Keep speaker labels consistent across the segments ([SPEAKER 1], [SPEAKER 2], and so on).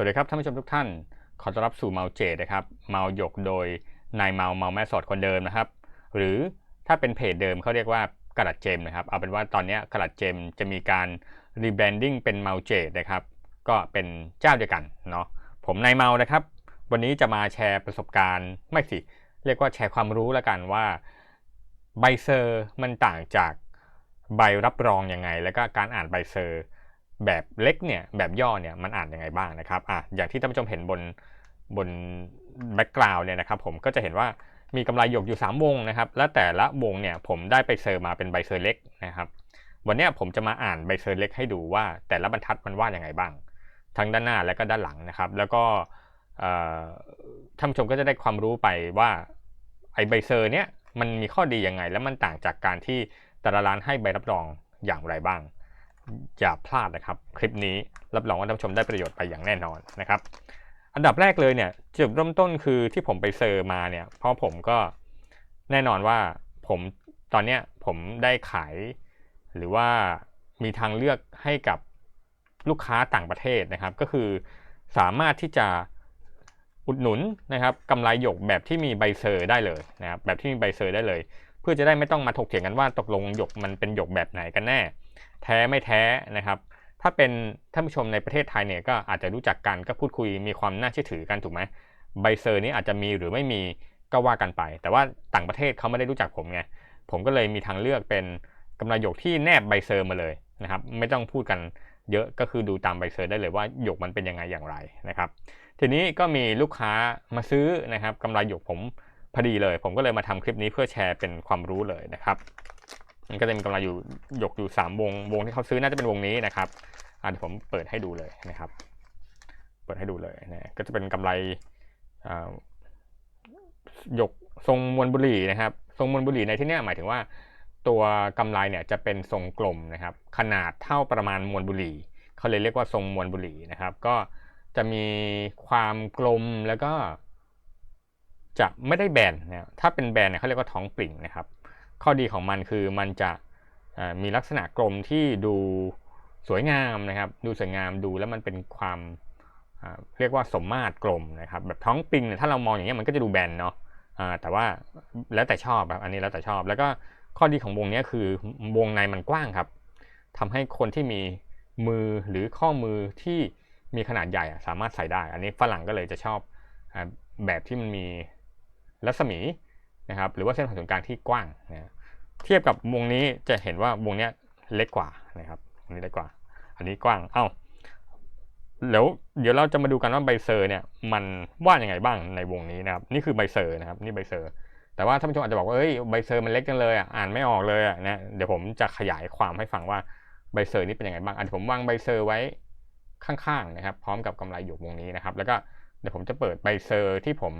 [SPEAKER 1] วัสดีครับท่านผู้ชมทุกท่าน ขอต้อนรับสู่เมาเจดนะครับ เมาหยกโดยนายเมาเมาแม่สอดคนเดิมนะครับ หรือถ้าเป็นเพจเดิมเขาเรียกว่ากระดัดเจมนะครับ เอาเป็นว่าตอนนี้กระดัดเจมจะมีการรีแบรนดิ้งเป็นเมาเจดนะครับ ก็เป็นเจ้าเดียวกันเนาะ ผมนายเมานะครับ วันนี้จะมาแชร์ประสบการณ์ ไม่สิ เรียกว่าแชร์ความรู้แล้วกันว่าใบเซอร์มันต่างจากใบรับรองยังไง แล้วก็การอ่านใบเซอร์ แบบเล็กเนี่ยแบบย่อเนี่ยมันอ่านยังไงบ้างนะครับอะอย่างที่ท่านผู้ชมเห็นบนบนแบ็กกราวน์เนี่ยนะครับผมก็จะเห็นว่ามีกำไรหยกอยู่ 3 วงนะครับ และแต่ละวงเนี่ยผมได้ไปเซอร์มาเป็นใบเซอร์เล็กนะครับ วันนี้ผมจะมาอ่านใบเซอร์เล็กให้ดูว่าแต่ละบรรทัดมันว่าอย่างไงบ้าง ทั้งด้านหน้าและก็ด้านหลังนะครับ แล้วก็ท่านผู้ชมก็จะได้ความรู้ไปว่าไอใบเซอร์เนี่ยมันมีข้อดียังไง และมันต่างจากการที่แต่ละร้านให้ใบรับรองอย่างไรบ้าง อย่าพลาดนะครับ คลิปนี้รับรองว่าท่านผู้ชมได้ประโยชน์ไปอย่างแน่นอนนะครับ อันดับแรกเลยเนี่ยจุดเริ่มต้นคือที่ผมไปเซอร์มาเนี่ย เพราะผมก็แน่นอนว่าผมตอนเนี้ยผมได้ขาย หรือว่ามีทางเลือกให้กับลูกค้าต่างประเทศนะครับ ก็คือสามารถที่จะอุดหนุนนะครับกำไรหยกแบบที่มีใบเซอร์ได้เลยนะครับแบบที่มีใบเซอร์ได้เลย เพื่อจะได้ไม่ต้องมาถกเถียงกันว่าตกลงหยกมันเป็นหยกแบบไหนกันแน่ แท้ไม่แท้นะครับ ถ้าเป็นท่านผู้ชมในประเทศไทยเนี่ยก็อาจจะรู้จักกันก็พูดคุยมีความน่าเชื่อถือกันถูกไหมใบเซอร์นี้อาจจะมีหรือไม่มีก็ว่ากันไป แต่ว่าต่างประเทศเขาไม่ได้รู้จักผมไงผมก็เลยมีทางเลือกเป็นกำไรหยกที่แนบใบเซอร์มาเลยนะครับ ไม่ต้องพูดกันเยอะก็คือดูตามใบเซอร์ได้เลยว่าหยกมันเป็นยังไงอย่างไรนะครับ ทีนี้ก็มีลูกค้ามาซื้อนะครับกำไรหยกผมพอดีเลย ผมก็เลยมาทำคลิปนี้เพื่อแชร์เป็นความรู้เลยนะครับ มันก็จะมีกำไรอยู่หยกอยู่ 3 วง วงที่เขาซื้อน่าจะเป็นวงนี้นะครับเดี๋ยวผมเปิดให้ดูเลยนะครับ เปิดให้ดูเลยนะก็จะเป็นกำไรหยกทรงมวลบุหรี่นะครับ ทรงมวลบุหรี่ในที่นี้หมายถึงว่า ตัวกำไรเนี่ยจะเป็นทรงกลมนะครับ ขนาดเท่าประมาณมวลบุหรี่เขาเลยเรียกว่าทรงมวลบุหรี่นะครับ ก็จะมีความกลมแล้วก็จะไม่ได้แบนนะถ้าเป็นแบนเนี่ยเขาเรียกว่าท้องปริ่งนะครับ ข้อดีของมันคือมันจะมีลักษณะกลมที่ดูสวยงามนะครับ ดูสวยงามดูแล้วมันเป็นความเรียกว่าสมมาตรกลมนะครับ แบบท้องปิงเนี่ยถ้าเรามองอย่างเงี้ยมันก็จะดูแบนเนาะแต่ว่าแล้วแต่ชอบแบบอันนี้แล้วแต่ชอบ แล้วก็ข้อดีของวงนี้คือวงในมันกว้างครับทำให้คนที่มีมือหรือข้อมือที่มีขนาดใหญ่สามารถใส่ได้ อันนี้ฝรั่งก็เลยจะชอบแบบที่มันมีรัศมี นะครับหรือว่าเส้นผ่าศูนย์กลางที่กว้างนะเทียบกับวงนี้จะเห็นว่าวงนี้เล็กกว่านะครับอันนี้เล็กกว่า อันนี้กว้างเอ้าแล้วเดี๋ยวเราจะมาดูกันว่าใบเซอร์เนี่ยมันว่าอย่างไงบ้างในวงนี้นะครับนี่คือใบเซอร์นะครับนี่ใบเซอร์แต่ว่าท่านผู้ชมอาจจะบอกว่าเอ้ยใบเซอร์มันเล็กจังเลยอะอ่านไม่ออกเลยอะนะเดี๋ยวผมจะขยายความให้ฟังว่าใบเซอร์นี่เป็นยังไงบ้างอันผมวางใบเซอร์ไว้ข้างๆนะครับ พร้อมกับกำไรหยกวงนี้นะครับ แล้วก็เดี๋ยวผมจะเปิดใบเซอร์ที่ผม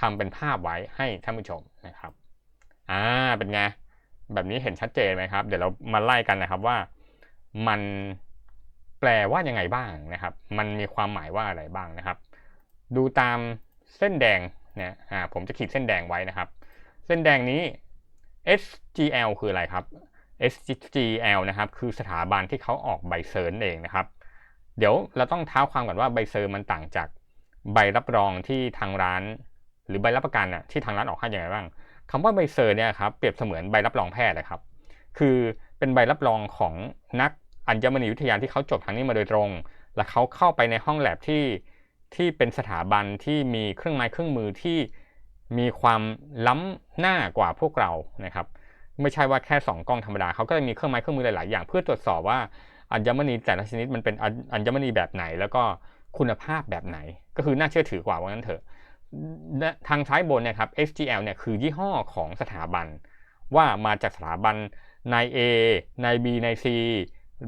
[SPEAKER 1] ทำเป็นภาพไว้ให้ท่านผู้ชมนะครับ อ่า เป็นไง แบบนี้เห็นชัดเจนไหมครับ เดี๋ยวเรามาไล่กันนะครับว่ามันแปลว่ายังไงบ้างนะครับ มันมีความหมายว่าอะไรบ้างนะครับ ดูตามเส้นแดงเนี่ยอ่า ผมจะขีดเส้นแดงไว้นะครับ เส้นแดงนี้ SGL คืออะไรครับ SGL นะครับ คือสถาบันที่เขาออกใบเซอร์นเองนะครับ เดี๋ยวเราต้องเท้าความก่อนว่าใบเซอร์มันต่างจากใบรับรองที่ทางร้าน หรือใบรับประกันน่ะที่ทางร้านออกให้ยังไงบ้างคำว่าใบเซอร์เนี่ยครับเปรียบเสมือนใบรับรองแพทย์นะครับ คือเป็นใบรับรองของนักอัญมณีวิทยาที่เขาจบทางนี้มาโดยตรง และเขาเข้าไปในห้องแลบที่ที่เป็นสถาบันที่มีเครื่องไม้เครื่องมือที่มีความล้ำหน้ากว่าพวกเรานะครับ ไม่ใช่ว่าแค่ 2 กล้องธรรมดาเขาก็จะมีเครื่องไม้เครื่องมือหลาย ๆ อย่าง เพื่อตรวจสอบว่าอัญมณีแต่ละชนิดมันเป็นอัญมณีแบบไหน แล้วก็คุณภาพแบบไหน ก็คือน่าเชื่อถือกว่าว่างั้นเถอะ ทางซ้ายบนนี่ยครับ SGL เนี่ยคือยี่ห้อของสถาบัน ว่ามาจากสถาบันนาย A นาย B นาย C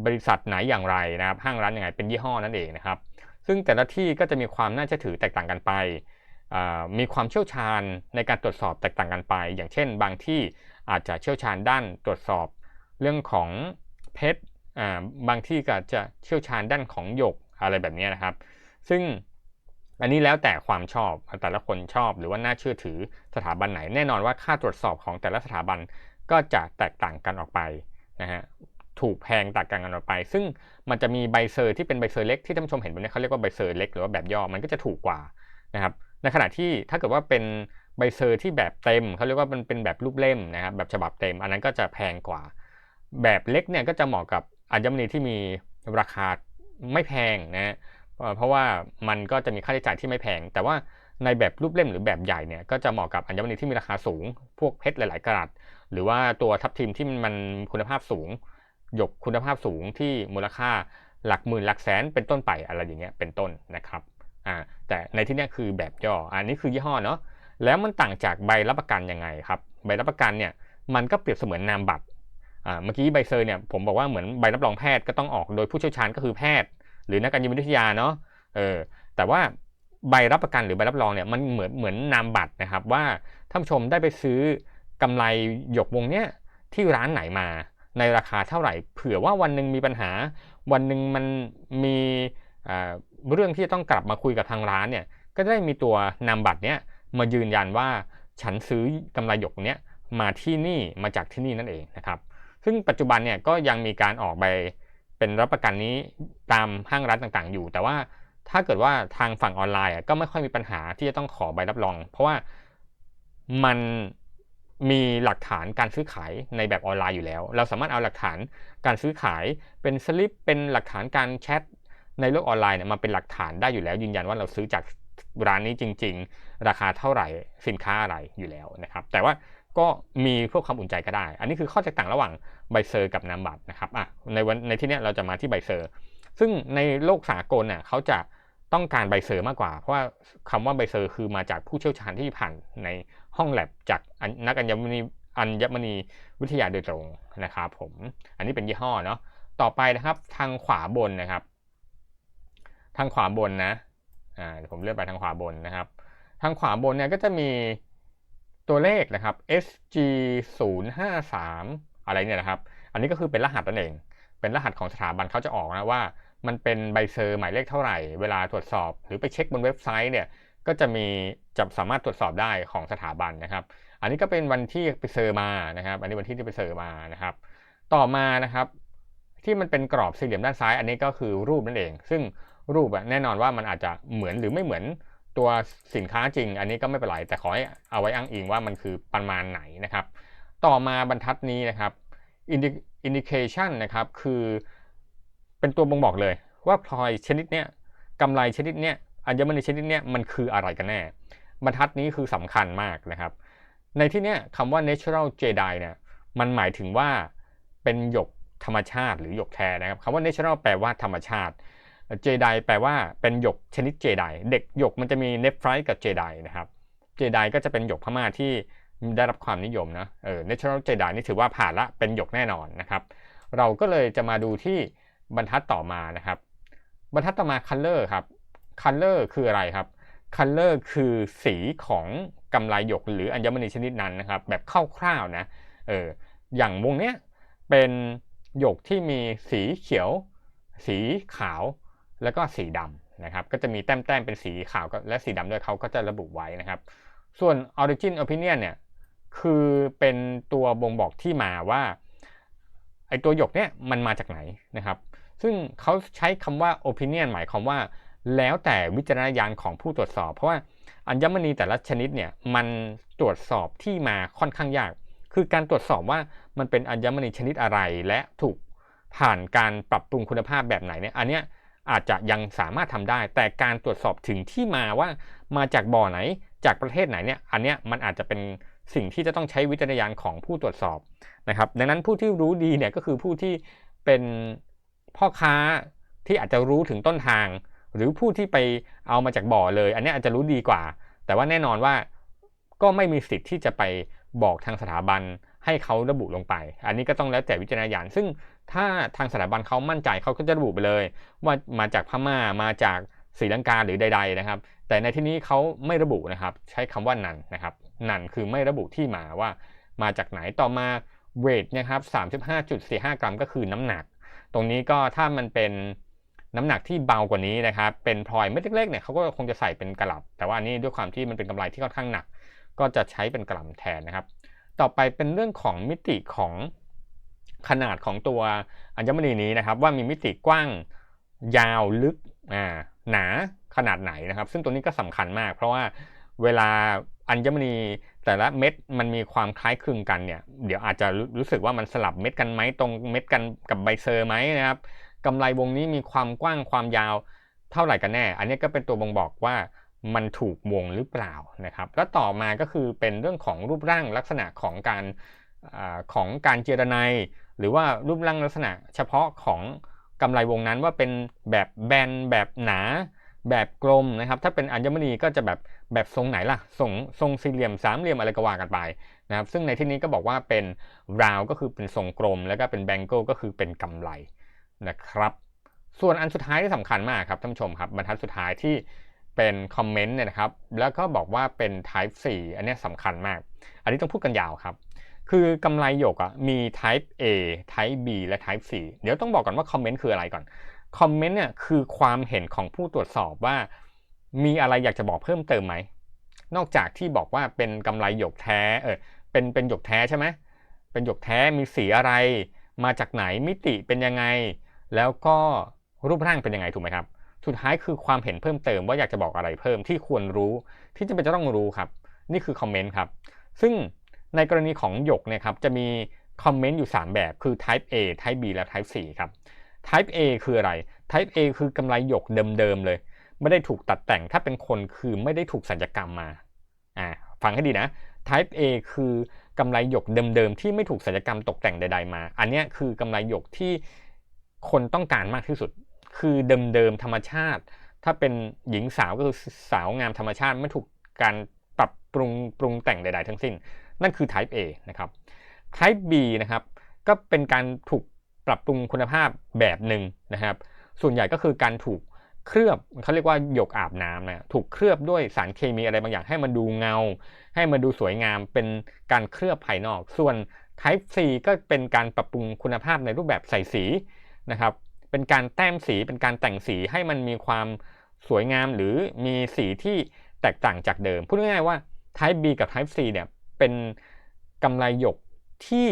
[SPEAKER 1] บริษัทไหนอย่างไรนะครับห้างร้านอย่างไรเป็นยี่ห้อนั่นเองนะครับ ซึ่งแต่ละที่ก็จะมีความน่าเชื่อถือแตกต่างกันไป มีความเชี่ยวชาญในการตรวจสอบแตกต่างกันไป อย่างเช่น บางที่อาจจะเชี่ยวชาญด้านตรวจสอบเรื่องของเพชรบางที่ก็จะเชี่ยวชาญด้านของหยกอะไรแบบนี้นะครับ ซึ่ง อันนี้แล้วแต่ความชอบแต่ละคนชอบหรือว่าน่าเชื่อถือสถาบันไหน แน่นอนว่าค่าตรวจสอบของแต่ละสถาบันก็จะแตกต่างกันออกไปนะฮะถูกแพงต่างกันออกไป ซึ่งมันจะมีใบเซอร์ที่เป็นใบเซอร์เล็กที่ท่านผู้ชมเห็นบนนี้เขาเรียกว่าใบเซอร์เล็กหรือว่าแบบย่อมันก็จะถูกกว่านะครับในขณะที่ถ้าเกิดว่าเป็นใบเซอร์ที่แบบเต็มเขาเรียกว่ามันเป็นแบบรูปเล่มนะครับแบบฉบับเต็ม อันนั้นก็จะแพงกว่า แบบเล็กเนี่ยก็จะเหมาะกับอัญมณีที่มีราคาไม่แพงนะ เพราะว่ามันก็จะมีค่าใช้จ่ายที่ไม่แพง แต่ว่าในแบบรูปเล่มหรือแบบใหญ่เนี่ยก็จะเหมาะกับอัญมณีที่มีราคาสูง พวกเพชรหลาย ๆกรัตหรือว่าตัวทับทิมที่มันคุณภาพสูง หยกคุณภาพสูงที่มูลค่าหลักหมื่นหลักแสนเป็นต้นไปอะไรอย่างเงี้ยเป็นต้นนะครับอ่าแต่ในที่นี้คือแบบย่ออันนี้คือยี่ห้อเนาะแล้วมันต่างจากใบรับประกันยังไงครับใบรับประกันเนี่ยมันก็เปรียบเสมือนนามบัตรอ่าเมื่อกี้ใบเซอร์เนี่ยผมบอกว่าเหมือนใบรับรองแพทย์ก็ต้องออกโดยผู้เชี่ยวชาญก็คือแพทย์ หรือนักการยิมวิทยาเนาะเออแต่ว่าใบรับประกันหรือใบรับรองเนี่ยมันเหมือนเหมือนนามบัตรนะครับว่าท่านผู้ชมได้ไปซื้อกำไรหยกวงเนี้ยที่ร้านไหนมาในราคาเท่าไหร่ เผื่อว่าวันหนึ่งมีปัญหา วันหนึ่งมันมีเรื่องที่จะต้องกลับมาคุยกับทางร้านเนี่ยก็ได้มีตัวนามบัตรเนี้ยมายืนยันว่าฉันซื้อกำไรหยกเนี้ยมาที่นี่มาจากที่นี่นั่นเองนะครับ ซึ่งปัจจุบันเนี่ยก็ยังมีการออกใบ เป็นรับประกันนี้ตามห้างร้านต่างๆ อยู่ แต่ว่าถ้าเกิดว่าทางฝั่งออนไลน์ก็ไม่ค่อยมีปัญหาที่จะต้องขอใบรับรอง เพราะว่ามันมีหลักฐานการซื้อขายในแบบออนไลน์อยู่แล้ว เราสามารถเอาหลักฐานการซื้อขายเป็นสลิปเป็นหลักฐานการแชทในโลกออนไลน์เนี่ยมาเป็นหลักฐานได้อยู่แล้ว ยืนยันว่าเราซื้อจากร้านนี้จริง ๆ ราคาเท่าไหร่สินค้าอะไรอยู่แล้วนะครับ แต่ว่า ก็มีเพื่อความอุ่นใจก็ได้ อันนี้คือข้อแตกต่างระหว่างใบเซอร์กับนามบัตรนะครับอะในวันในที่นี้เราจะมาที่ใบเซอร์ ซึ่งในโลกสากลเนี่ยเขาจะต้องการใบเซอร์มากกว่า เพราะว่าคำว่าใบเซอร์คือมาจากผู้เชี่ยวชาญที่ผ่านในห้องแลบจากนักอัญมณีอัญมณีวิทยาโดยตรงนะครับผม อันนี้เป็นยี่ห้อเนาะ ต่อไปนะครับทางขวาบนนะครับ ทางขวาบนนะ อ่าผมเลื่อนไปทางขวาบนนะครับ ทางขวาบนเนี่ยก็จะมี ตัวเลขนะครับ SG 0 5 3อะไรเนี่ยนะครับ อันนี้ก็คือเป็นรหัสนั่นเอง เป็นรหัสของสถาบันเขาจะออกนะว่า มันเป็นใบเซอร์หมายเลขเท่าไหร่ เวลาตรวจสอบ หรือไปเช็คบนเว็บไซต์เนี่ย ก็จะมีจะสามารถตรวจสอบได้ของสถาบันนะครับ อันนี้ก็เป็นวันที่ไปเซอร์มานะครับ อันนี้วันที่ที่ไปเซอร์มานะครับ ต่อมานะครับ ที่มันเป็นกรอบสี่เหลี่ยมด้านซ้าย อันนี้ก็คือรูปนั่นเอง ซึ่งรูปแน่นอนว่ามันอาจจะเหมือนหรือไม่เหมือน ตัวสินค้าจริง อันนี้ก็ไม่เป็นไรแต่ขอให้เอาไว้อ้างอิงว่ามันคือประมาณไหนนะครับ ต่อมาบรรทัดนี้นะครับ indication นะครับคือเป็นตัวบ่งบอกเลย ว่าพลอยชนิดเนี้ยกำไรชนิดเนี้ยอัญมณีชนิดนี้มันคืออะไรกันแน่ บรรทัดนี้คือสำคัญมากนะครับ ในที่นี้คำว่า natural jedi เนี่ยมันหมายถึงว่าเป็นหยกธรรมชาติหรือหยกแท้นะครับคำว่า natural แปลว่าธรรมชาติ jedi แปลว่าเป็นหยกชนิด jedi เด็กหยกมันจะมี nephrite กับ jedi นะครับ jedi ก็จะเป็นหยกพม่าที่ได้รับความนิยมนะเออ natural jedi นี่ถือว่าผ่านละเป็นหยกแน่นอนนะครับ เราก็เลยจะมาดูที่บรรทัดต่อมานะครับ บรรทัดต่อมา color ครับ color คืออะไรครับ color คือสีของกำไลหยกหรืออัญมณีชนิดนั้นนะครับ แบบคร่าวๆนะเอออย่างวงเนี้ยเป็นหยกที่มีสีเขียว สีขาว แล้วก็สีดำนะครับ ก็จะมีแต้มๆเป็นสีขาวและสีดำด้วยเขาก็จะระบุไว้นะครับ ส่วน origin opinion เนี่ยคือเป็นตัวบ่งบอกที่มาว่าไอตัวหยกเนี่ยมันมาจากไหนนะครับ ซึ่งเขาใช้คำว่า opinion หมายความว่าแล้วแต่วิจารณญาณของผู้ตรวจสอบ เพราะว่าอัญมณีแต่ละชนิดเนี่ยมันตรวจสอบที่มาค่อนข้างยาก คือการตรวจสอบว่ามันเป็นอัญมณีชนิดอะไรและถูกผ่านการปรับปรุงคุณภาพแบบไหนเนี่ยอันเนี้ย อาจจะยังสามารถทำได้ แต่การตรวจสอบถึงที่มาว่ามาจากบ่อไหนจากประเทศไหนเนี่ยอันเนี้ยมันอาจจะเป็นสิ่งที่จะต้องใช้วิจารณญาณของผู้ตรวจสอบนะครับ ดังนั้นผู้ที่รู้ดีเนี่ยก็คือผู้ที่เป็นพ่อค้าที่อาจจะรู้ถึงต้นทาง หรือผู้ที่ไปเอามาจากบ่อเลย อันนี้อาจจะรู้ดีกว่า แต่ว่าแน่นอนว่าก็ไม่มีสิทธิ์ที่จะไปบอกทางสถาบัน ให้เขาระบุลงไป อันนี้ก็ต้องแล้วแต่วิจารณญาณ ซึ่งถ้าทางสถาบันเขามั่นใจเขาก็จะระบุไปเลย ว่ามาจากพม่ามาจากศรีลังกาหรือใด ๆนะครับ แต่ในที่นี้เขาไม่ระบุนะครับ ใช้คำว่านันนะครับนันคือไม่ระบุที่มาว่า มาจากไหนต่อมาเวทนะครับ35.45กรัมก็คือน้ำหนัก ตรงนี้ก็ถ้ามันเป็นน้ำหนักที่เบากว่านี้นะครับ เป็นพลอยเม็ดเล็กๆเนี่ยเขาก็คงจะใส่เป็นกระหลับ แต่ว่าอันนี้ด้วยความที่มันเป็นกำไรที่ค่อนข้างหนัก ก็จะใช้เป็นกระหล่ำแทนนะครับ ต่อไปเป็นเรื่องของมิติของขนาดของตัวอัญมณีนี้นะครับ ว่ามีมิติกว้างยาวลึกอ่าหนาขนาดไหนนะครับ ซึ่งตัวนี้ก็สำคัญมาก เพราะว่าเวลาอัญมณีแต่ละเม็ดมันมีความคล้ายคลึงกันเนี่ยเดี๋ยวอาจจะรู้สึกว่ามันสลับเม็ดกันไหมตรงเม็ดกันกับใบเซอร์ไหมนะครับกำไรวงนี้มีความกว้างความยาวเท่าไหร่กันแน่ อันนี้ก็เป็นตัวบ่งบอกว่า มันถูกวงหรือเปล่านะครับ แล้วต่อมาก็คือเป็นเรื่องของรูปร่างลักษณะของการอของการเจรไนหรือว่ารูปร่างลักษณะเฉพาะของกำไรวงนั้นว่าเป็นแบบแบนแบบหนาแบบกลมนะครับ ถ้าเป็นอัญมณีก็จะแบบแบบทรงไหนล่ะทรงทรงสี่เหลี่ยมสามเหลี่ยมอะไรก็ว่ากันไปนะครับ ซึ่งในที่นี้ก็บอกว่าเป็นราวก็คือเป็นทรงกลม แล้วก็เป็นแบงเกิลก็คือเป็นกำไรนะครับ ส่วนอันสุดท้ายที่สำคัญมากครับท่านผู้ชมครับบรรทัดสุดท้ายที่ เป็นคอมเมนต์เนี่ยนะครับ แล้วก็บอกว่าเป็น type 4 อันนี้สำคัญมาก อันนี้ต้องพูดกันยาวครับ คือกำไรหยกอะมี type A type B และ type C เดี๋ยวต้องบอกก่อนว่าคอมเมนต์คืออะไรก่อน คอมเมนต์เนี่ยคือความเห็นของผู้ตรวจสอบว่า มีอะไรอยากจะบอกเพิ่มเติมไหม นอกจากที่บอกว่าเป็นกำไรหยกแท้ เออ เป็น เป็นหยกแท้ใช่ไหม เป็นหยกแท้ มีสีอะไร มาจากไหน มิติเป็นยังไง แล้วก็รูปร่างเป็นยังไงถูกไหมครับ สุดท้ายคือความเห็นเพิ่มเติมว่าอยากจะบอกอะไรเพิ่มที่ควรรู้ที่จะเป็นจะต้องรู้ครับ นี่คือคอมเมนต์ครับ ซึ่งในกรณีของหยกเนี่ยครับจะมีคอมเมนต์อยู่ 3 แบบคือ type A type B และ type C ครับ type A คืออะไร type A คือกำไรหยกเดิมๆเลย ไม่ได้ถูกตัดแต่งถ้าเป็นคนคือไม่ได้ถูกสัญญกรรมมาอ่าฟังให้ดีนะ type A คือกำไรหยกเดิมๆที่ไม่ถูกสัญญกรรมตกแต่งใด ๆ มา อันนี้คือกำไรหยกที่คนต้องการมากที่สุด คือเดิมๆธรรมชาติ ถ้าเป็นหญิงสาวก็คือสาวงามธรรมชาติไม่ถูกการปรับปรุงปรุงแต่งใด ๆ ทั้งสิ้น นั่นคือ type A นะครับ type B นะครับก็เป็นการถูกปรับปรุงคุณภาพแบบหนึ่งนะครับ ส่วนใหญ่ก็คือการถูกเคลือบเขาเรียกว่าหยกอาบน้ำนะถูกเคลือบด้วยสารเคมีอะไรบางอย่างให้มันดูเงา ให้มันดูสวยงามเป็นการเคลือบภายนอก ส่วน type C ก็เป็นการปรับปรุงคุณภาพในรูปแบบใส่สีนะครับ เป็นการแต้มสีเป็นการแต่งสีให้มันมีความสวยงามหรือมีสีที่แตกต่างจากเดิม พูดง่ายๆว่า type B กับ type C เนี่ยเป็นกำไรหยกที่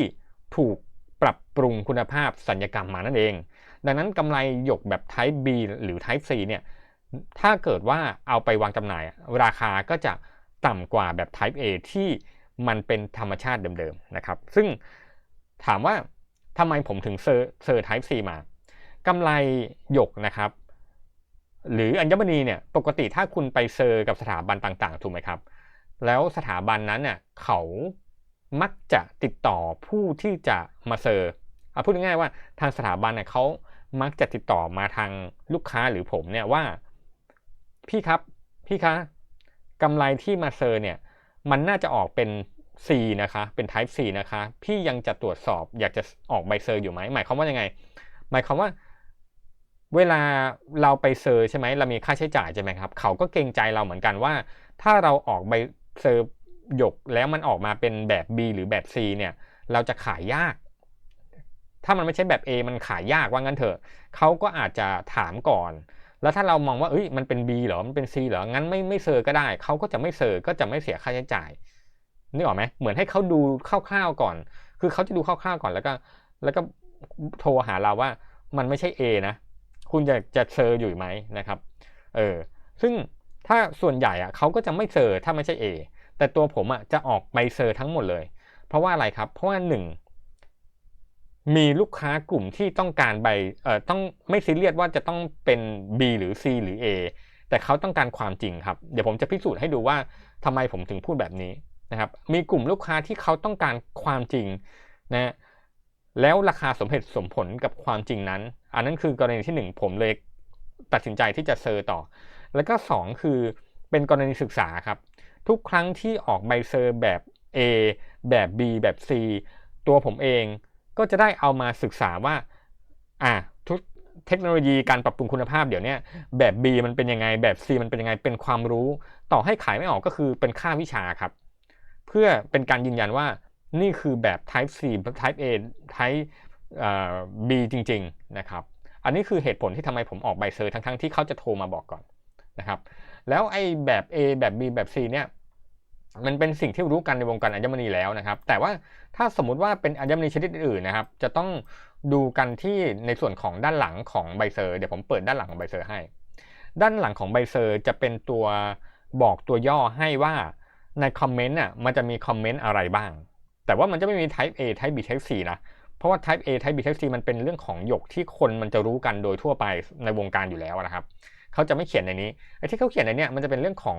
[SPEAKER 1] ถูกปรับปรุงคุณภาพสัญญกรรมมานั่นเอง ดังนั้นกำไรหยกแบบ type B หรือ type C เนี่ยถ้าเกิดว่าเอาไปวางจำหน่าย ราคาก็จะต่ำกว่าแบบ type A ที่มันเป็นธรรมชาติเดิมๆนะครับ ซึ่งถามว่าทำไมผมถึงเซอร์เซอร์ type C มา กำไรหยกนะครับ หรืออัญมณีเนี่ยปกติถ้าคุณไปเซอร์กับสถาบันต่างๆถูกไหมครับ แล้วสถาบันนั้นเนี่ยเขามักจะติดต่อผู้ที่จะมาเซอร์เอาพูดง่ายๆว่าทางสถาบันเนี่ยเขามักจะติดต่อมาทางลูกค้าหรือผมเนี่ยว่า พี่ครับพี่คะกำไรที่มาเซอร์เนี่ยมันน่าจะออกเป็น C นะคะ เป็น type C นะคะ พี่ยังจะตรวจสอบอยากจะออกใบเซอร์อยู่ไหม หมายความว่ายังไง หมายความว่า เวลาเราไปเซอร์ใช่ไหมเรามีค่าใช้จ่ายใช่ไหมครับ เขาก็เกรงใจเราเหมือนกันว่า ถ้าเราออกใบเซอร์หยกแล้วมันออกมาเป็นแบบ B หรือแบบ C เนี่ย เราจะขายยาก ถ้ามันไม่ใช่แบบ A มันขายยากว่างั้นเถอะเขาก็อาจจะถามก่อน แล้วถ้าเรามองว่าเอ้ยมันเป็น B เหรอมันเป็น C เหรองั้นไม่ไม่เซอร์ก็ได้เขาก็จะไม่เซอร์ก็จะไม่เสียค่าใช้จ่ายนึกออกไหมเหมือนให้เขาดูคร่าวๆก่อน คือเขาจะดูคร่าวๆก่อนแล้วก็ แล้วก็โทรหาเราว่ามันไม่ใช่ A นะ คุณจะจะเซอร์อยู่ไหมนะครับเออซึ่งถ้าส่วนใหญ่อะเขาก็จะไม่เซอร์ถ้าไม่ใช่ A แต่ตัวผมอะจะออกใบเซอร์ทั้งหมดเลย เพราะว่าอะไรครับ เพราะว่าหนึ่งมีลูกค้ากลุ่มที่ต้องการใบเอ่อต้องไม่ซีเรียสว่าจะต้องเป็น B หรือ C หรือ A แต่เขาต้องการความจริงครับ เดี๋ยวผมจะพิสูจน์ให้ดูว่าทำไมผมถึงพูดแบบนี้นะครับ มีกลุ่มลูกค้าที่เขาต้องการความจริงนะ แล้วราคาสมเหตุสมผลกับความจริงนั้น อันนั้นคือกรณีที่ 1 ผมเลยตัดสินใจที่จะเซอร์ต่อ แล้วก็ 2 คือเป็นกรณีศึกษาครับ ทุกครั้งที่ออกใบเซอร์แบบ A แบบ B แบบ C ตัวผมเองก็จะได้เอามาศึกษาว่าอะทุกเทคโนโลยีการปรับปรุงคุณภาพเดี๋ยวนี้แบบ B มันเป็นยังไงแบบ C มันเป็นยังไงเป็นความรู้ ต่อให้ขายไม่ออกก็คือเป็นค่าวิชาครับ เพื่อเป็นการยืนยันว่า นี่คือแบบ type C type A type B จริง ๆ นะครับ อันนี้คือเหตุผลที่ทำไมผมออกใบเซอร์ทั้งๆ ที่เขาจะโทรมาบอกก่อนนะครับ แล้วไอ้แบบ A แบบ B แบบ C เนี่ย มันเป็นสิ่งที่รู้กันในวงการอัญมณีแล้วนะครับ แต่ว่าถ้าสมมุติว่าเป็นอัญมณีชนิดอื่นนะครับ จะต้องดูกันที่ในส่วนของด้านหลังของใบเซอร์ เดี๋ยวผมเปิดด้านหลังของใบเซอร์ให้ ด้านหลังของใบเซอร์จะเป็นตัวบอกตัวย่อให้ว่าในคอมเมนต์น่ะมันจะมีคอมเมนต์อะไรบ้าง แต่ว่ามันจะไม่มี type A type B type C นะเพราะว่า type A type B type C มันเป็นเรื่องของหยกที่คนมันจะรู้กันโดยทั่วไปในวงการอยู่แล้วนะครับเขาจะไม่เขียนในนี้ไอ้ที่เขาเขียนในนี้มันจะเป็นเรื่องของ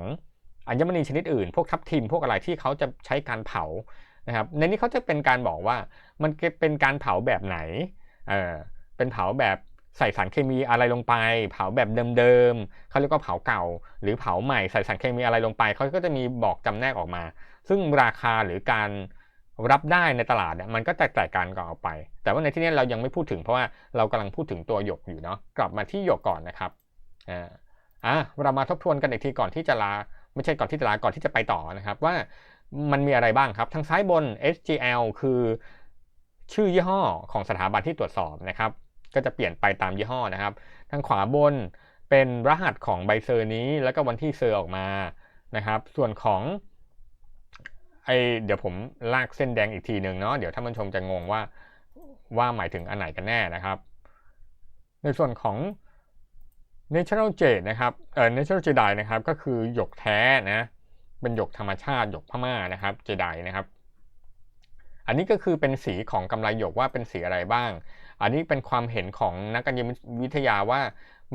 [SPEAKER 1] อัญมณีชนิดอื่น พวกทับทิมพวกอะไรที่เขาจะใช้การเผานะครับในนี้เขาจะเป็นการบอกว่ามันเป็นการเผาแบบไหนเออเป็นเผาแบบใส่สารเคมีอะไรลงไป เผาแบบเดิมๆเขาเรียกว่าเผาเก่า หรือเผาใหม่ใส่สารเคมีอะไรลงไปเขาก็จะมีบอกจำแนกออกมา ซึ่งราคาหรือการ รับได้ในตลาดเนี่ยมันก็แตกต่างกันก็ออกไป แต่ว่าในที่นี้เรายังไม่พูดถึงเพราะว่าเรากำลังพูดถึงตัวหยกอยู่เนาะกลับมาที่หยกก่อนนะครับอ่าอะเรามาทบทวนกันอีกทีก่อนที่จะลาไม่ใช่ก่อนที่จะลาก่อนที่จะไปต่อนะครับว่ามันมีอะไรบ้างครับทางซ้ายบน SGL คือชื่อยี่ห้อของสถาบันที่ตรวจสอบนะครับ ก็จะเปลี่ยนไปตามยี่ห้อนะครับ ทางขวาบนเป็นรหัสของใบเซอร์นี้ แล้วก็วันที่เซอร์ออกมานะครับ ส่วนของ ไอเดี๋ยวผมลากเส้นแดงอีกทีหนึ่งเนาะเดี๋ยวท่านผู้ชมจะงงว่าว่าหมายถึงอันไหนกันแน่นะครับ ในส่วนของ natural jade นะครับเอ่อ natural jade นะครับก็คือหยกแท้นะเป็นหยกธรรมชาติหยกพม่านะครับเจไดนะครับ อันนี้ก็คือเป็นสีของกำไรหยกว่าเป็นสีอะไรบ้าง อันนี้เป็นความเห็นของนักกัญญวิทยาว่า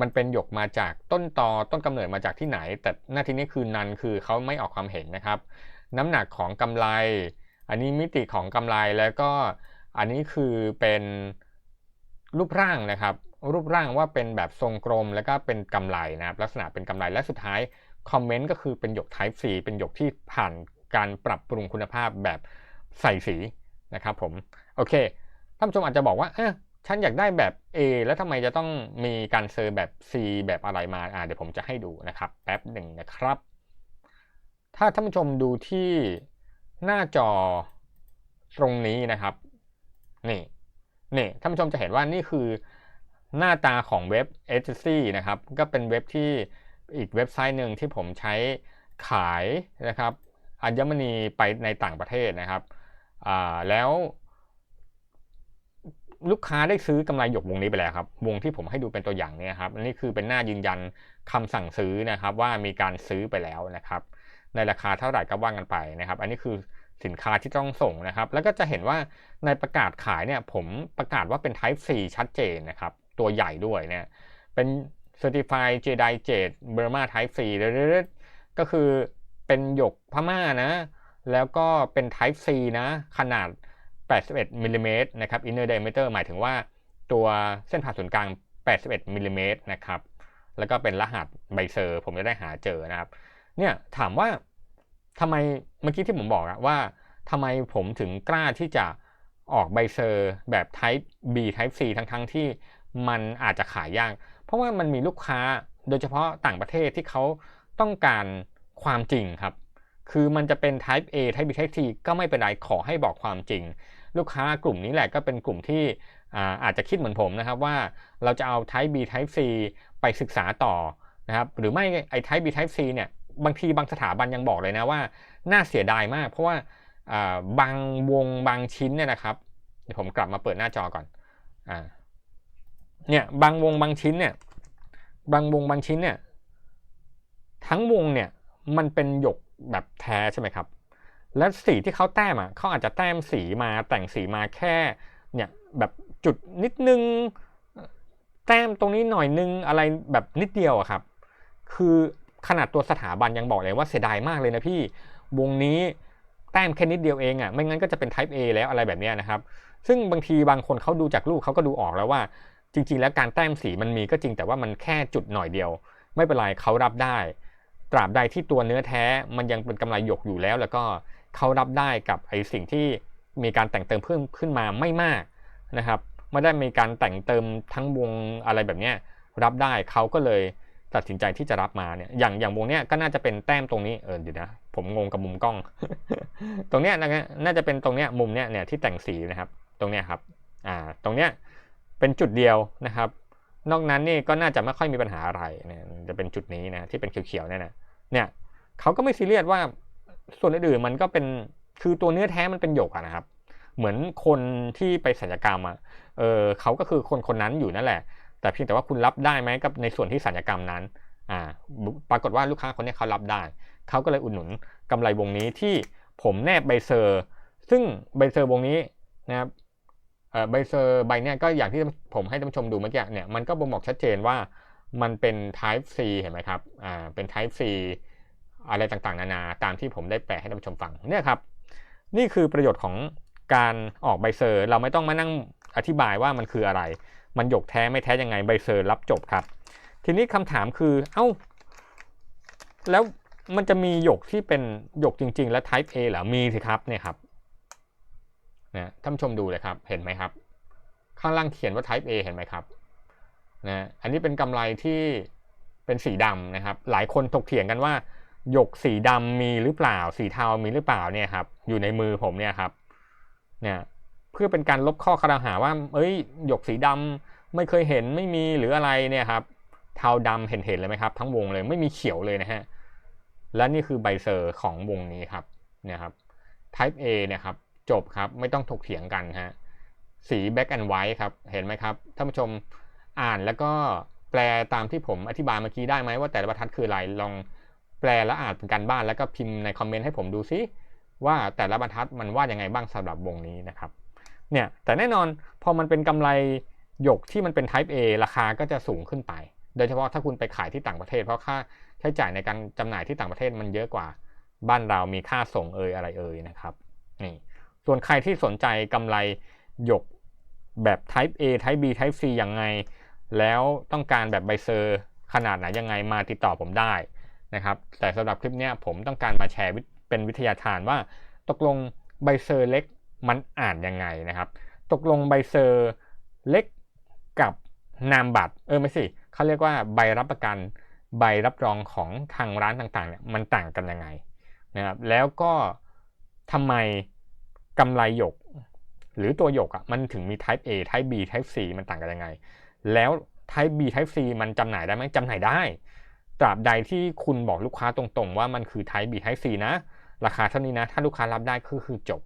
[SPEAKER 1] มันเป็นหยกมาจากต้นตอต้นกำเนิดมาจากที่ไหน แต่หน้าที่นี้คือนันคือเขาไม่ออกความเห็นนะครับ น้ำหนักของกำไร อันนี้มิติของกำไรแล้วก็อันนี้คือเป็นรูปร่างนะครับ รูปร่างว่าเป็นแบบทรงกลมแล้วก็เป็นกำไรนะครับ ลักษณะเป็นกำไรและสุดท้ายคอมเมนต์ก็คือเป็นหยก Type C เป็นหยกที่ผ่านการปรับปรุงคุณภาพแบบใส่สีนะครับผมโอเคท่านผู้ชมอาจจะบอกว่าเออฉันอยากได้แบบ A แล้วทำไมจะต้องมีการเซอร์แบบ C แบบอะไรมาอ่าเดี๋ยวผมจะให้ดูนะครับ แป๊บหนึ่งนะครับ ถ้าท่านผู้ชมดูที่หน้าจอตรงนี้นะครับนี่นี่ท่านผู้ชมจะเห็นว่านี่คือหน้าตาของเว็บ agency นะครับ ก็เป็นเว็บที่อีกเว็บไซต์หนึ่งที่ผมใช้ขายนะครับอัญมณีไปในต่างประเทศนะครับแล้ว ลูกค้าได้ซื้อกำไรหยกวงนี้ไปแล้วครับ วงที่ผมให้ดูเป็นตัวอย่างนี้ครับอันนี้คือเป็นหน้ายืนยันคำสั่งซื้อนะครับ ว่ามีการซื้อไปแล้วนะครับ ในราคาเท่าไหร่ก็ว่างกันไปนะครับ อันนี้คือสินค้าที่ต้องส่งนะครับ แล้วก็จะเห็นว่าในประกาศขายเนี่ยผมประกาศว่าเป็น Type C ชัดเจนนะครับ ตัวใหญ่ด้วยเนี่ยเป็น Certified Jedi Jade Burma Type C ก็คือเป็นหยกพม่านะ แล้วก็เป็น Type C นะ ขนาด 81มิลลิเมตรนะครับ inner diameter หมายถึงว่าตัวเส้นผ่าศูนย์กลาง 81มิลลิเมตรนะครับ แล้วก็เป็นรหัสใบเซอร์ ผมจะได้หาเจอนะครับ เนี่ยถามว่าทำไมเมื่อกี้ที่ผมบอกอะว่าทำไมผมถึงกล้าที่จะออกใบเซอร์แบบ type B type C ทั้งๆทที่มันอาจจะขายยาก เพราะว่ามันมีลูกค้าโดยเฉพาะต่างประเทศที่เขาต้องการความจริงครับ คือมันจะเป็น type A type B type C ก็ไม่เป็นไรขอให้บอกความจริง ลูกค้ากลุ่มนี้แหละก็เป็นกลุ่มที่อาจจะคิดเหมือนผมนะครับว่าเราจะเอา Type B Type C ไปศึกษาต่อนะครับ หรือไม่ไอ้ Type B Type C เนี่ย บางทีบางสถาบันยังบอกเลยนะว่า น่าเสียดายมาก เพราะว่าบางวงบางชิ้นเนี่ยนะครับ เดี๋ยวผมกลับมาเปิดหน้าจอก่อนอเนี่ยบางวงบางชิ้นเนี่ยบางวงบางชิ้นเนี่ยทั้งวงเนี่ยมันเป็นหยกแบบแท้ใช่ไหมครับ และสีที่เขาแต้มอะเขาอาจจะแต้มสีมาแต่งสีมาแค่เนี่ยแบบจุดนิดนึงแต้มตรงนี้หน่อยนึงอะไรแบบนิดเดียวอะครับ คือ ขนาดตัวสถาบันยังบอกเลยว่าเสียดายมากเลยนะพี่ วงนี้แต้มแค่นิดเดียวเองอะ่ะ ไม่งั้นก็จะเป็น type A แล้วอะไรแบบนี้นะครับ ซึ่งบางทีบางคนเขาดูจากรูปเขาก็ดูออกแล้วว่า จริง ๆ แล้วการแต้มสีมันมีก็จริงแต่ว่ามันแค่จุดหน่อยเดียว ไม่เป็นไรเขารับได้ ตราบใดที่ตัวเนื้อแท้มันยังเป็นกำไรหยกอยู่แล้ว แล้วก็เขารับได้กับไอสิ่งที่มีการแต่งเติมเพิ่มขึ้นมาไม่มากนะครับไม่ได้มีการแต่งเติมทั้งวงอะไรแบบนี้รับได้เขาก็เลย ตัดสินใจที่จะรับมาเนี่ยอย่างอย่างวงเนี้ยก็น่าจะเป็นแต้มตรงนี้เออเดี๋ยวนะผมงงกับมุมกล้อง ตรงเนี้ยนะน่าจะเป็นตรงเนี้ยมุมเนี้ยเนี่ยที่แต่งสีนะครับ ตรงเนี้ยครับอ่าตรงเนี้ยเป็นจุดเดียวนะครับ นอกนั้นนี่ก็น่าจะไม่ค่อยมีปัญหาอะไรเนี่ยจะเป็นจุดนี้นะที่เป็นเขียวๆเนี่ยนะเนี่ยเขาก็ไม่ซีเรียสว่าส่วนอื่นมันก็เป็นคือตัวเนื้อแท้มันเป็นหยกอะนะครับ เหมือนคนที่ไปศัลยกรรมอะเออเขาก็คือคนคนนั้นอยู่นั่นแหละ แต่เพียงแต่ว่าคุณรับได้ไหมกับในส่วนที่ศัลยกรรมนั้นอ่าปรากฏว่าลูกค้าคนนี้เขารับได้ เขาก็เลยอุดหนุนกำไรวงนี้ที่ผมแนบใบเซอร์ ซึ่งใบเซอร์วงนี้นะครับเอ่อใบเซอร์ใบเนี้ยก็อย่างที่ผมให้ท่านผู้ชมดูเมื่อกี้เนี่ยมันก็บ่งบอกชัดเจนว่ามันเป็น type C เห็นไหมครับอ่าเป็น type C อะไรต่างๆ นานาตามที่ผมได้แปลให้ท่านผู้ชมฟังเนี่ยครับนี่คือประโยชน์ของการออกใบเซอร์ เราไม่ต้องมานั่งอธิบายว่ามันคืออะไร มันหยกแท้ไม่แท้ยังไงใบเซอร์รับจบครับ ทีนี้คำถามคือเอ้า แล้วมันจะมีหยกที่เป็นหยกจริง ๆ และ type A เหรอมีสิครับเนี่ยครับนะท่านชมดูเลยครับ เห็นไหมครับ ข้างล่างเขียนว่า type A เห็นไหมครับนะอันนี้เป็นกำไรที่เป็นสีดำนะครับ หลายคนถกเถียงกันว่า หยกสีดำมีหรือเปล่า สีเทามีหรือเปล่าเนี่ยครับ อยู่ในมือผมเนี่ยครับ เนี่ย เพื่อเป็นการลบข้อคารหาว่า เอ้ย หยกสีดำไม่เคยเห็นไม่มีหรืออะไรเนี่ยครับ เทาดำเห็นเห็นเลยไหมครับ ทั้งวงเลยไม่มีเขียวเลยนะฮะ และนี่คือใบเซอร์ของวงนี้ครับเนี่ยครับ type A เนี่ยครับ จบครับไม่ต้องถกเถียงกันฮะ สี black and white ครับ เห็นไหมครับท่านผู้ชมอ่านแล้วก็แปลตามที่ผมอธิบายเมื่อกี้ได้ไหมว่าแต่ละบรรทัดคืออะไรลองแปลแล้วอ่านเป็นการบ้านแล้วก็พิมพ์ในคอมเมนต์ให้ผมดูซิว่าแต่ละบรรทัดมันว่ายังไงบ้างสำหรับวงนี้นะครับ เนี่ยแต่แน่นอนพอมันเป็นกำไรหยกที่มันเป็น type A ราคาก็จะสูงขึ้นไป โดยเฉพาะถ้าคุณไปขายที่ต่างประเทศ เพราะค่าใช้จ่ายในการจำหน่ายที่ต่างประเทศมันเยอะกว่าบ้านเรามีค่าส่งเอยอะไรเอยนะครับนี่ส่วนใครที่สนใจกำไรหยกแบบ type A type B type C ยังไง แล้วต้องการแบบใบเซอร์ขนาดไหนยังไงมาติดต่อผมได้นะครับ แต่สำหรับคลิปนี้ผมต้องการมาแชร์เป็นวิทยาทานว่า ตกลงใบเซอร์เล็ก มันอ่านยังไงนะครับ ตกลงใบเซอร์เล็กกับนามบัตรเออไม่สิเขาเรียกว่าใบรับประกันใบรับรองของทางร้านต่างๆเนี่ยมันต่างกันยังไงนะครับแล้วก็ทำไมกำไรหยก หรือตัวหยกอะมันถึงมี type A type B type C มันต่างกันยังไง แล้ว type B type C มันจำหน่ายได้ไหมจำหน่ายได้ ตราบใดที่คุณบอกลูกค้าตรงๆ ว่ามันคือ type B type C นะ ราคาเท่านี้นะ ถ้าลูกค้ารับได้ก็คือจบ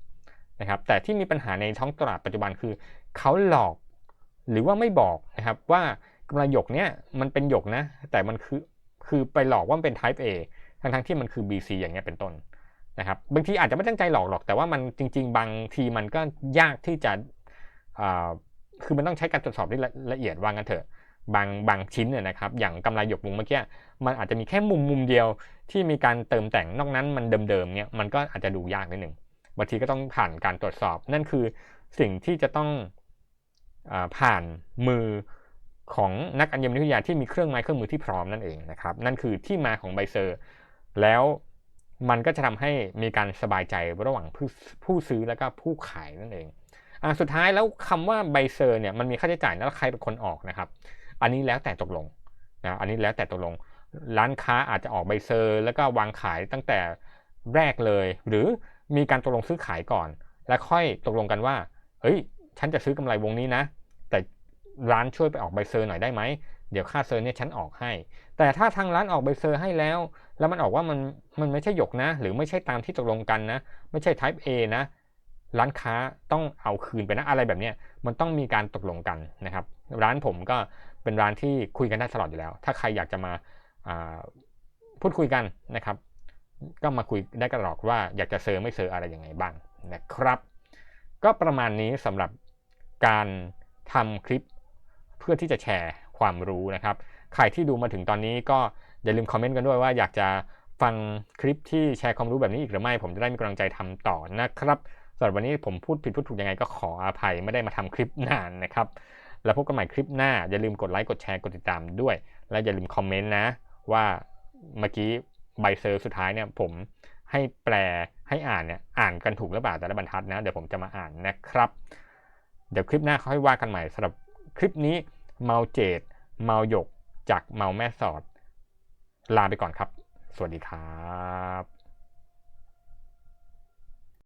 [SPEAKER 1] นะครับแต่ที่มีปัญหาในท้องตลาดปัจจุบันคือเขาหลอกหรือว่าไม่บอกนะครับว่ากำไรหยกเนี่ยมันเป็นหยกนะ แต่มันคือคือไปหลอกว่ามันเป็น type A ทั้งทั้งที่มันคือ BC อย่างเงี้ยเป็นต้นนะครับบางทีอาจจะไม่ตั้งใจหลอกหรอก แต่ว่ามันจริง ๆ บางทีมันก็ยากที่จะคือมันต้องใช้การตรวจสอบที่ละเอียดว่างั้นเถอะบางบางชิ้นเนี่ยนะครับอย่างกำไรหยกวงเมื่อกี้มันอาจจะมีแค่มุมมุมเดียวที่มีการเติมแต่งนอกนั้นมันเดิมๆเนี่ยมันก็อาจจะดูยากนิดหนึ่ง บางทีก็ต้องผ่านการตรวจสอบ นั่นคือสิ่งที่จะต้องอผ่านมือของนักอัญมณีวิทยาที่มีเครื่องไม้เครื่องมือที่พร้อมนั่นเองนะครับ นั่นคือที่มาของใบเซอร์ แล้วมันก็จะทำให้มีการสบายใจระหว่างผู้ผู้ซื้อแล้วก็ผู้ขายนั่นเองอ่าสุดท้ายแล้วคำว่าใบเซอร์เนี่ยมันมีค่าใช้จ่ายแล้วใครเป็นคนออกนะครับ อันนี้แล้วแต่ตกลงนะอันนี้แล้วแต่ตกลง ร้านค้าอาจจะออกใบเซอร์ แล้วก็วางขายตั้งแต่แรกเลย หรือ มีการตกลงซื้อขายก่อน แล้วค่อยตกลงกันว่า เฮ้ย ฉันจะซื้อกำไรวงนี้นะ แต่ร้านช่วยไปออกใบเซอร์หน่อยได้ไหม เดี๋ยวค่าเซอร์เนี่ยฉันออกให้ แต่ถ้าทางร้านออกใบเซอร์ให้แล้ว แล้วมันออกว่ามันมันไม่ใช่หยกนะ หรือไม่ใช่ตามที่ตกลงกันนะ ไม่ใช่ type A นะ ร้านค้าต้องเอาคืนไปนะ อะไรแบบนี้มันต้องมีการตกลงกันนะครับ ร้านผมก็เป็นร้านที่คุยกันได้ตลอดอยู่แล้ว ถ้าใครอยากจะมาพูดคุยกันนะครับ ก็มาคุยได้กันหรอกว่าอยากจะเซอร์ไม่เซอร์อะไรยังไงบ้างนะครับ ก็ประมาณนี้สำหรับการทำคลิปเพื่อที่จะแชร์ความรู้นะครับ ใครที่ดูมาถึงตอนนี้ก็อย่าลืมคอมเมนต์กันด้วยว่าอยากจะฟังคลิปที่แชร์ความรู้แบบนี้อีกหรือไม่ ผมจะได้มีกำลังใจทำต่อนะครับสำหรับวันนี้ผมพูดผิดพูดถูกยังไงก็ขออภัยไม่ได้มาทำคลิปนานนะครับ แล้วพบกันใหม่คลิปหน้า อย่าลืมกดไลค์กดแชร์กดติดตามด้วย และอย่าลืมคอมเมนต์นะว่าเมื่อกี้ ใบเซอร์สุดท้ายเนี่ยผมให้แปลให้อ่านเนี่ยอ่านกันถูกหรือเปล่าแต่ละบรรทัดนะเดี๋ยวผมจะมาอ่านนะครับ เดี๋ยวคลิปหน้าเขาให้ว่ากันใหม่สำหรับคลิปนี้เมาเจดเมาหยกจากเมาแม่สอด ลาไปก่อนครับ สวัสดีครับ